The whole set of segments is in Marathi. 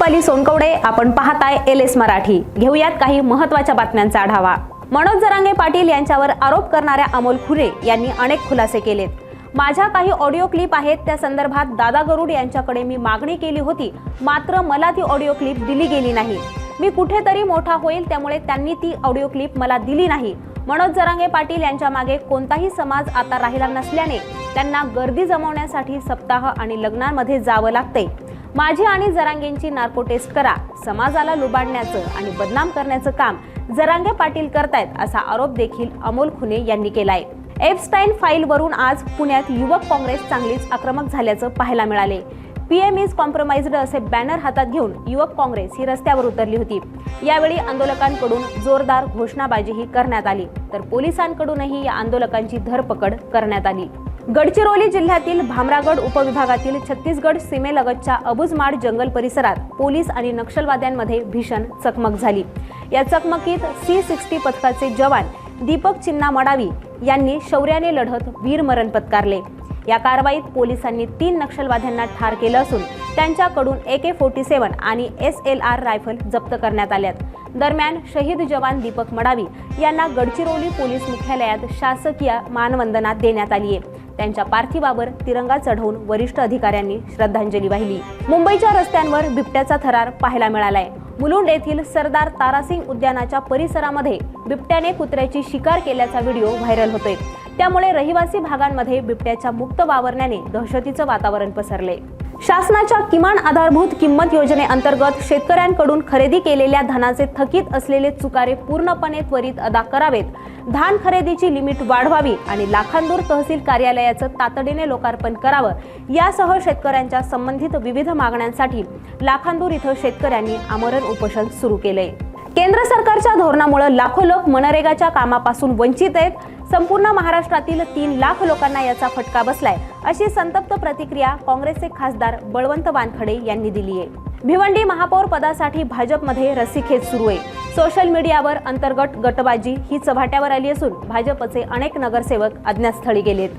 रुपाली सोनकवडे आपण पाहताय एल एस मराठी. घेऊयात काही महत्त्वाच्या बातम्यांचा आढावा. मनोज जरांगे पाटील यांच्यावर आरोप करणाऱ्या अमोल खुरे यांनी अनेक खुलासे केलेत. माझ्या काही ऑडिओ क्लिप आहेत त्या संदर्भात दादा गरुड यांच्याकडे मी मागणी केली होती मात्र मला ती ऑडिओ क्लिप दिली गेली नाही. मी कुठेतरी मोठा होईल त्यामुळे त्यांनी ती ऑडिओ क्लिप मला दिली नाही. मनोज जरांगे पाटील यांच्या मागे कोणताही समाज आता राहिला नसल्याने त्यांना गर्दी जमवण्यासाठी सप्ताह आणि लग्नांमध्ये जावं लागते माझी आणि जरांगेंची नार्को टेस्ट करा. समाजाला लुबाडण्याचं आणि बदनाम करण्याचं काम जरांगे पाटील करतायत असा आरोप देखील अमोल खुने यांनी केलाय. एफस्टाईन फाईलवरून आज पुण्यात युवक काँग्रेस चांगलीच आक्रमक झाल्याचं पाहायला मिळाले. पीएम इज कॉम्प्रोमाइज्ड असे बॅनर हातात घेऊन युवक काँग्रेस ही रस्त्यावर उतरली होती. यावेळी आंदोलकांकडून जोरदार घोषणाबाजीही करण्यात आली. तर पोलिसांकडूनही या आंदोलकांची धरपकड करण्यात आली. गडचिरोली जिल्ह्यातील भामरागड उपविभागातील छत्तीसगड सीमेलगतच्या अबुजमाड जंगल परिसरात पोलीस आणि नक्षलवाद्यांमध्ये भीषण चकमक झाली. या चकमकीत सी सिक्स्टी पथकाचे जवान दीपक चिन्ना मडावी यांनी शौर्याने लढत वीरमरण पत्कारले. या कारवाईत पोलिसांनी तीन नक्षलवाद्यांना ठार केलं असून त्यांच्याकडून ए के फोर्टी सेवन आणि एस एल आर रायफल जप्त करण्यात आल्यात. दरम्यान शहीद जवान दीपक मडावी यांना गडचिरोली पोलीस मुख्यालयात शासकीय मानवंदना देण्यात आली आहे त्यांच्या पार्थिवावर तिरंगा चढवून वरिष्ठ अधिकाऱ्यांनी श्रद्धांजली वाहिली. मुंबईच्या रस्त्यांवर बिबट्याचा थरार पाहायला मिळालाय. मुलुंड येथील सरदार तारासिंग उद्यानाच्या परिसरामध्ये बिबट्याने कुत्र्याची शिकार केल्याचा व्हिडिओ व्हायरल होतोय. त्यामुळे रहिवासी भागांमध्ये बिबट्याच्या मुक्त वावरण्याने दहशतीचं वातावरण पसरले. शासनाच्या किमान आधारभूत किंमत योजनेअंतर्गत शेतकऱ्यांकडून खरेदी केलेल्या धानाचे थकीत असलेले चुकारे पूर्णपणे त्वरित अदा करावेत. धान खरेदीची लिमिट वाढवावी आणि लाखांदूर तहसील कार्यालयाचं तातडीने लोकार्पण करावं यासह शेतकऱ्यांच्या संबंधित विविध मागण्यांसाठी लाखांदूर इथं शेतकऱ्यांनी आमरण उपोषण सुरू केलंय. केंद्र सरकारच्या धोरणामुळे लाखो लोक मनरेगाच्या कामापासून वंचित आहेत. संपूर्ण महाराष्ट्रातील तीन लाख लोकांना याचा फटका बसलाय अशी संतप्त प्रतिक्रिया काँग्रेसचे खासदार बळवंत वानखडे यांनी दिली आहे. भिवंडी महापौर पदासाठी भाजपमध्ये रस्सीखेच सुरू आहे. सोशल मीडियावर अंतर्गत गटबाजी ही चव्हाट्यावर आली असून भाजपचे अनेक नगरसेवक अज्ञातस्थळी गेलेत.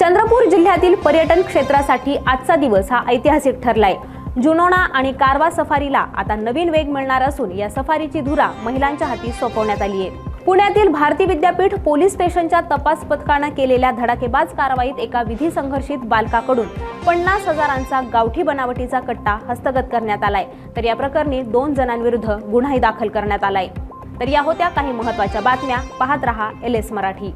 चंद्रपूर जिल्ह्यातील पर्यटन क्षेत्रासाठी आजचा दिवस हा ऐतिहासिक ठरलाय. जुनोणा आणि कारवा सफारीला आता नवीन वेग मिळणार असून या सफारीची धुरा महिलांच्या हाती सोपवण्यात आली आहे. पुण्यातील भारती विद्यापीठ पोलीस स्टेशनच्या तपास पथकानं केलेल्या धडाकेबाज कारवाईत एका विधी संघर्षित बालकाकडून पन्नास हजारांचा गावठी बनावटीचा कट्टा हस्तगत करण्यात आलाय. तर या प्रकरणी दोन जणांविरुद्ध गुन्हाही दाखल करण्यात आलाय. तर या होत्या काही महत्त्वाच्या बातम्या. पाहत रहा एल एस मराठी.